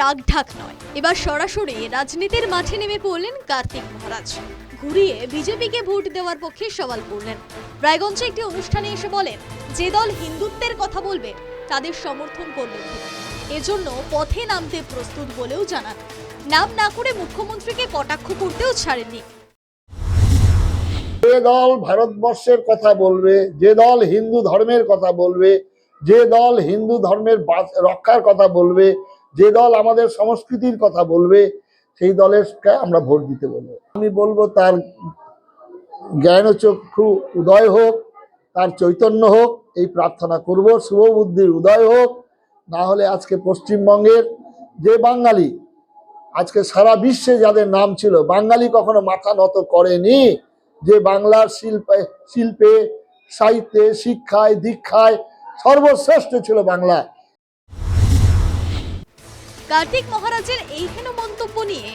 রাগ ঢাক নয়। এবার সরাসরি রাজনীতির মাঠে নেমে পড়লেন কার্তিক মহারাজ। ঘুরিয়ে বিজেপিকে ভোট দেওয়ার পক্ষে সওয়াল করলেন। রায়গঞ্জে একটি অনুষ্ঠানে এসে বলেন, যে দল হিন্দুত্বের কথা বলবে, তাদের সমর্থন করবেন এজন্য পথে নামতে প্রস্তুত বলেও জানান। নাম না করে মুখ্যমন্ত্রীকে কটাক্ষ করতেও ছাড়েননি। যে দল ভারতবর্ষের কথা বলবে, যে দল হিন্দু ধর্মের কথা বলবে, যে দল হিন্দু ধর্মের রক্ষার কথা বলবে যে দল আমাদের সংস্কৃতির কথা বলবে, সেই দলের আমরা ভোট দিতে বলব। আমি বলব তার জ্ঞানচক্ষু উদয় হোক, তার চৈতন্য হোক, এই প্রার্থনা করব। শুভ বুদ্ধির উদয় হোক, না হলে আজকে পশ্চিমবঙ্গের যে বাঙালি, আজকে সারা বিশ্বে যাদের নাম ছিল, বাঙালি কখনো মাথা নত করেনি, যে বাংলার শিল্পে শিল্পে, সাহিত্যে, শিক্ষায়, দীক্ষায় সর্বশ্রেষ্ঠ ছিল বাংলা। কার্তিক মহারাজের এইখানে মন্তব্য নিয়ে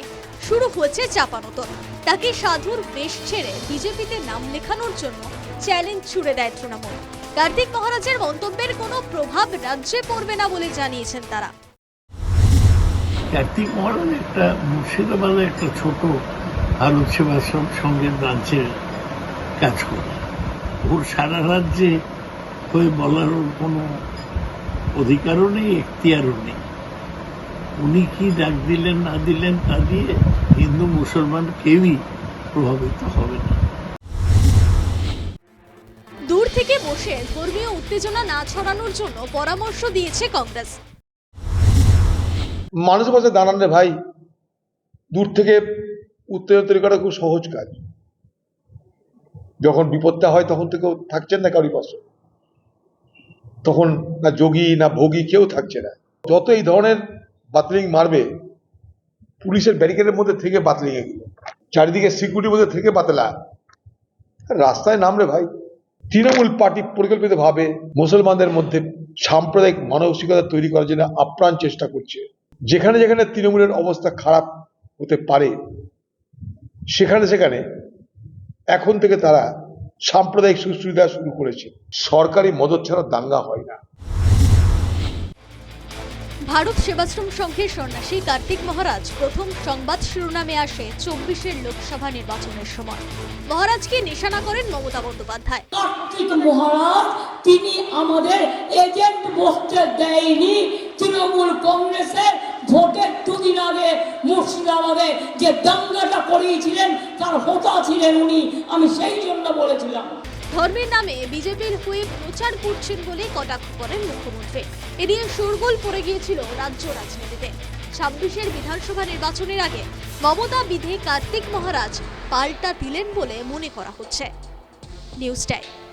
শুরু হয়েছে চাপানোতর তাকে সাধুর বেশ ছেড়ে বিজেপিতে নাম লেখানোর জন্য চ্যালেঞ্জ ছুড়ে দেয় তৃণমূল। কার্তিক মহারাজের মন্তব্যের কোনো প্রভাব রাজ্যে পড়বে না বলে জানিয়েছেন তারা। কার্তিক মহারাজ একটা মুর্শিদাবাদে একটা ছোট আলোক সেবাশ্রম সঙ্গে ব্রাঞ্চের কাজ করে। ওর সারা রাজ্যে হয়ে বলার কোনো অধিকারও নেই, এখতিয়ারও নেই। উনি কি ডাক দিলেন না দিলেন তা দিয়ে হিন্দু মুসলমান কেউই প্রভাবিত হবে না। দূর থেকে বসে ধর্মীয় উত্তেজনা না ছড়ানোর জন্য পরামর্শ দিয়েছে কংগ্রেস। মানুষের পাশে দাঁড়ান রে ভাই। দূর থেকে উত্তেজনা তৈরি করা খুব সহজ কাজ। যখন বিপদটা হয় তখন থেকেও থাকছেন না কারোর পাশে। তখন না যোগী না ভোগী কেউ থাকছে না। যত এই ধরনের বাতলিং মারবে, পুলিশের ব্যারিকেডের মধ্যে থেকে বাতলিং এগুলো চারিদিকে সিকিউরিটির মধ্যে থেকে বাতলা। রাস্তায় নামরে ভাই, তৃণমূল পার্টি পরিকল্পিতভাবে মুসলমানদের মধ্যে সাম্প্রদায়িক মানসিকতা তৈরি করার জন্য আপ্রাণ চেষ্টা করছে। যেখানে যেখানে তৃণমূলের অবস্থা খারাপ হতে পারে, সেখানে সেখানে এখন থেকে তারা সাম্প্রদায়িক সুশ্রী দেওয়া শুরু করেছে। সরকারি মদত ছাড়া দাঙ্গা হয় না। ভারত সেবাশ্রম সংঘের সন্ন্যাসী কার্তিক মহারাজ প্রথম সংবাদ শিরোনামে আসে চব্বিশের লোকসভা নির্বাচনের সময়। মহারাজকে নিশানা করেন মমতা বন্দ্যোপাধ্যায়। কার্তিক মহারাজ, তিনি আমাদের এজেন্ট বসতে দেয়নি। তৃণমূল কংগ্রেসের ভোটের দুদিন আগে মুর্শিদাবাদে যে দাঙ্গাটা করিয়েছিলেন, তার হোতা ছিলেন উনি। আমি সেই জন্য বলেছিলাম। ধর্মের নামে বিজেপির হয়ে প্রচার করছেন বলে কটাক্ষ করেন মুখ্যমন্ত্রী। এ নিয়ে শোরগোল পড়ে গিয়েছিল রাজ্য রাজনীতিতে। ছাব্বিশের বিধানসভা নির্বাচনের আগে মমতা বিধে কার্তিক মহারাজ পাল্টা দিলেন বলে মনে করা হচ্ছে। News time.